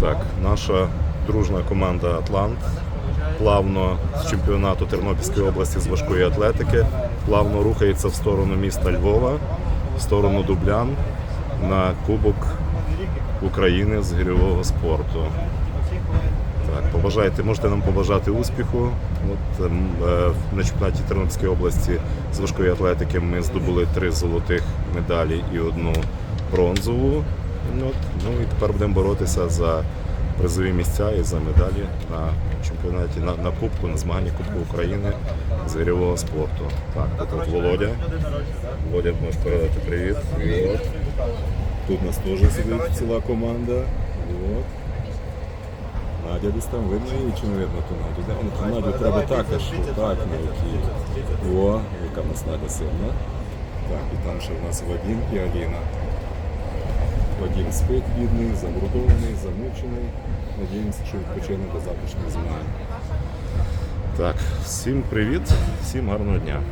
Так, наша дружна команда Атлант плавно з чемпіонату Тернопільської області з важкої атлетики плавно рухається в сторону міста Львова, в сторону Дублян на Кубок України з гірьового спорту. Так, побажайте, можете нам побажати успіху. От, ем, е, на чемпіонаті Тернопільської області з важкої атлетики ми здобули три золотих медалі і одну бронзову. Ну, от, ну і тепер будемо боротися за призові місця і за медалі на чемпіонаті на, на Кубку, на змаганні Кубку України з спорту. Так, тут от Володя. Володя, можеш передати привіт. От. Тут нас теж сидить ціла команда. От. Надя десь там видно її чи не видно ту Надю? Де? Ту Надю треба також. Так. О, яка в нас Надя сильна. Так, і там ще в нас Вадим і Аліна. Вадим спить бідний, замордований, замучений. Надіємося, що відпочине до завтрашніх змагань. Так, всім привіт, всім гарного дня.